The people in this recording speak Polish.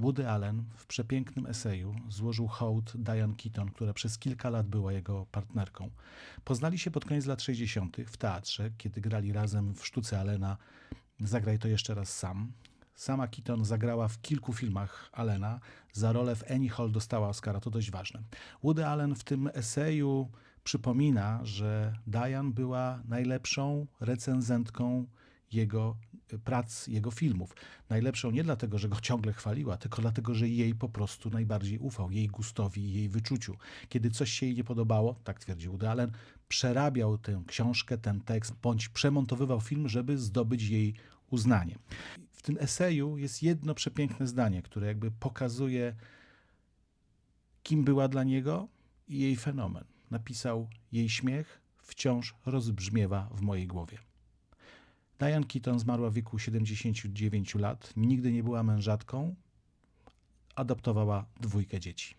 Woody Allen w przepięknym eseju złożył hołd Diane Keaton, która przez kilka lat była jego partnerką. Poznali się pod koniec lat 60. w teatrze, kiedy grali razem w sztuce Allena Zagraj to jeszcze raz sam. Sama Keaton zagrała w kilku filmach Allena. Za rolę w Annie Hall dostała Oscara, to dość ważne. Woody Allen w tym eseju przypomina, że Diane była najlepszą recenzentką jego prac, jego filmów. Najlepszą nie dlatego, że go ciągle chwaliła, tylko dlatego, że jej po prostu najbardziej ufał, jej gustowi i jej wyczuciu. Kiedy coś się jej nie podobało, tak twierdzi Woody Allen, przerabiał tę książkę, ten tekst, bądź przemontowywał film, żeby zdobyć jej uznanie. W tym eseju jest jedno przepiękne zdanie, które jakby pokazuje, kim była dla niego i jej fenomen. Napisał: Jej śmiech wciąż rozbrzmiewa w mojej głowie. Diane Keaton zmarła w wieku 79 lat, nigdy nie była mężatką, adoptowała dwójkę dzieci.